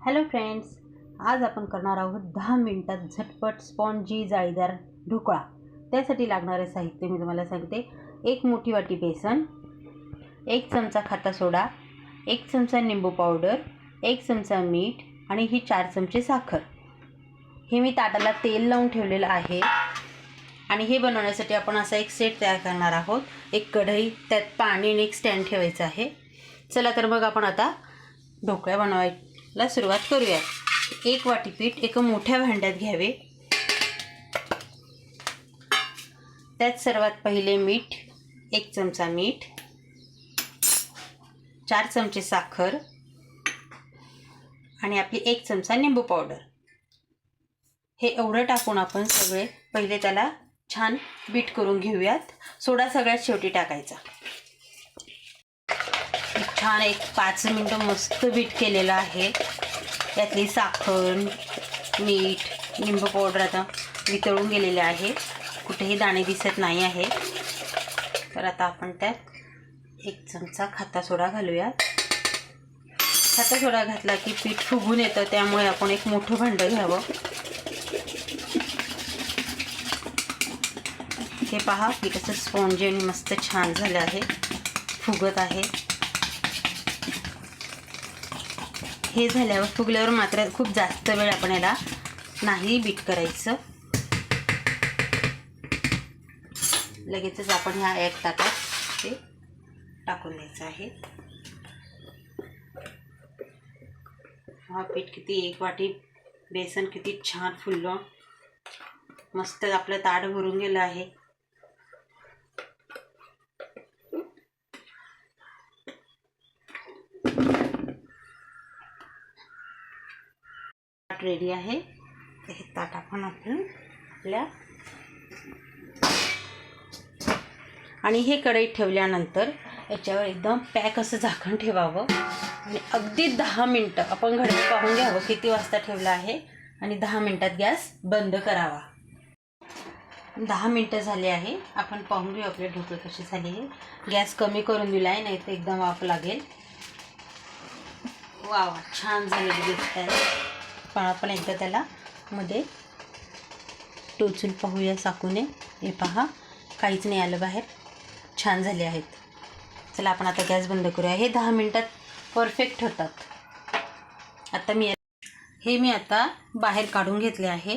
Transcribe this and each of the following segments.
Hello friends आज आपण करणार आहोत दहा मिनटात झटपट स्पॉन्जी जाळीदार ढोकळा. त्यासाठी लागणारे साहित्य मी तुम्हाला सांगते. एक मोठी वाटी बेसन एक चमचा खाता सोडा एक चमचा निंबू पावडर एक चमचा मीठ आणि ही चार चमचे साखर. हे मी ताटाला तेल लावून ठेवलेलं आहे आणि हे बनवण्यासाठी आपण असा एक सेट तयार करणार आहोत. एक कढई त्यात पाणी आणि एक स्टँड ठेवायचं आहे. चला तर मग आपण आता ढोकळ्या बनवाय ला सुरुवात करूयात. एक वाटी पीठ एका मोठ्या भांड्यात घ्यावे. त्यात सर्वात पहिले मीठ एक चमचा मीठ चार चमचे साखर आणि आपली एक चमचा निंबू पावडर. हे एवढं टाकून आपण सगळे पहिले त्याला छान बीट करून घेऊयात. सोडा सगळ्यात शेवटी टाकायचा. छान एक पाच मिनटं मस्त बीट केलेलं आहे. यातली साखर मीठ लिंबू पावडर आता वितळून गेलेले आहे. कुठेही दाणे दिसत नाही आहे. तर आता आपण त्यात एक चमचा खाता सोडा घालूयात खाता सोडा घातला की पीठ फुगून येतं त्यामुळे आपण एक मोठं भांडं घ्यावं. हे पहा की कसं स्पॉन्जी आणि मस्त छान झालं आहे. फुगत आहे. हे झाल्यावर फुगल्यावर मात्र खूप जास्त वेळ आपण याला नाही बीट करायचं. लगेचच आपण ह्या एक ताटात ते टाकून द्यायचं आहे. हा पीठ किती एक वाटी बेसन किती छान फुललं. मस्त आपलं ताट भरून गेलं आहे. रेडी आहे. हे ताट आपण आपण आपल्या आणि हे कढईत ठेवल्यानंतर याच्यावर एकदम पॅक असं झाकण ठेवावं. आणि अगदी दहा मिनटं आपण घडीत पाहून घ्यावं किती वाजता ठेवलं आहे. आणि दहा मिनटात गॅस बंद करावा. दहा मिनटं झाले आहे. आपण पाहून घेऊ आपले ढोकळे कसे झाले आहे. गॅस कमी करून दिला आहे नाही तर एकदम वाफ लागेल. वा वा छान झालेली दिसत आहे आपण एकदा त्याला मध्ये टोचून पाहूया साकूने. हे पहा काहीच नाही आलं बाहेर. छान झाले आहेत. चला आपण आता गॅस बंद करूया. हे दहा मिनटात परफेक्ट होतात. आता मी हे मी आता बाहेर काढून घेतले आहे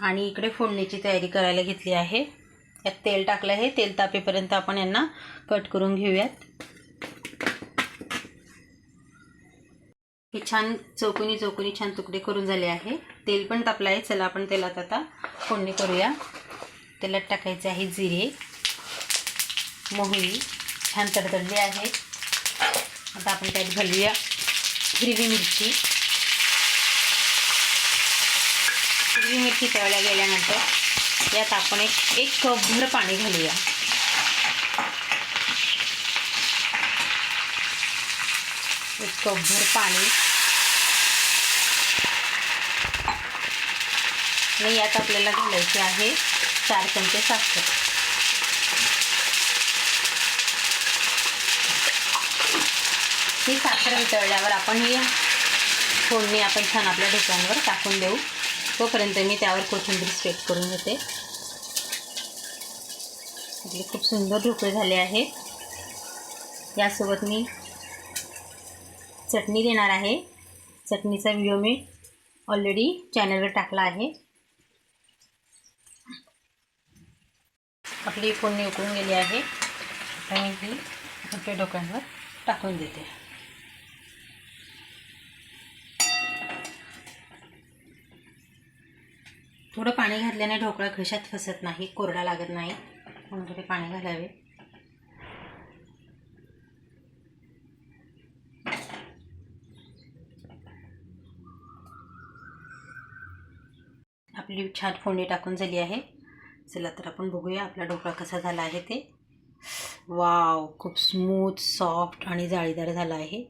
आणि इकडे फोडणीची तयारी करायला घेतली आहे. यात तेल टाकलं आहे. तेल तापेपर्यंत आपण यांना कट करून घेऊयात. हे छान चौकोनी चौकोनी छान तुकडे करून झाले आहे. तेल पण तापलं आहे. चला आपण तेलात आता फोडणी करूया. तेलात टाकायचे आहे जिरे मोहरी छान तडतडली आहे. आता आपण त्यात घालूया हिरवी मिरची. हिरवी मिरची तळल्या गेल्यानंतर यात आपण एक एक कपभर पाणी घालूया. एक कपभर पाणी. आणि यात आपल्याला घालायचे आहे चार चमचे साखर. ही साखर वितळल्यावर आपण ही फोडणी आपण छान आपल्या ढोक्यांवर टाकून देऊ. तोपर्यंत मी त्यावर कोथिंबीर स्प्रेड करून घेते. खूप सुंदर ढोकळे झाले आहेत यासोबत मी चटणी देणार आहे. चटणीचा व्हिडिओ मी ऑलरेडी चॅनलवर टाकला आहे. आपली फोडणी उकळून गेली आहे. आता मी ही आपल्या डोक्यांवर टाकून देते. थोडं पाणी घातल्याने ढोकळा घशात फसत नाही कोरडा लागत नाही. म्हणून थोडे पाणी घालावे. आपली छान फोडणी टाकून झाली आहे. चला तर आपण बघूया आपला ढोकळा कसा झाला आहे ते. वाव खूप स्मूथ सॉफ्ट आणि जाळीदार झाला आहे.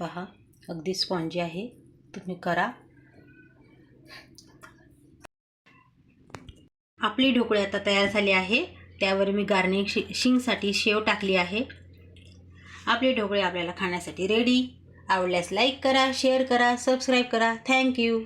पहा अगदी स्पॉन्जी आहे. तुम्ही करा. आपली ढोकळे आता तयार झाली आहे. त्यावर मी गार्निंग शि शिंगसाठी शेव टाकली आहे. आपले ढोकळे आपल्याला खाण्यासाठी रेडी आवडल्यास लाईक करा शेअर करा सबस्क्राईब करा. थँक्यू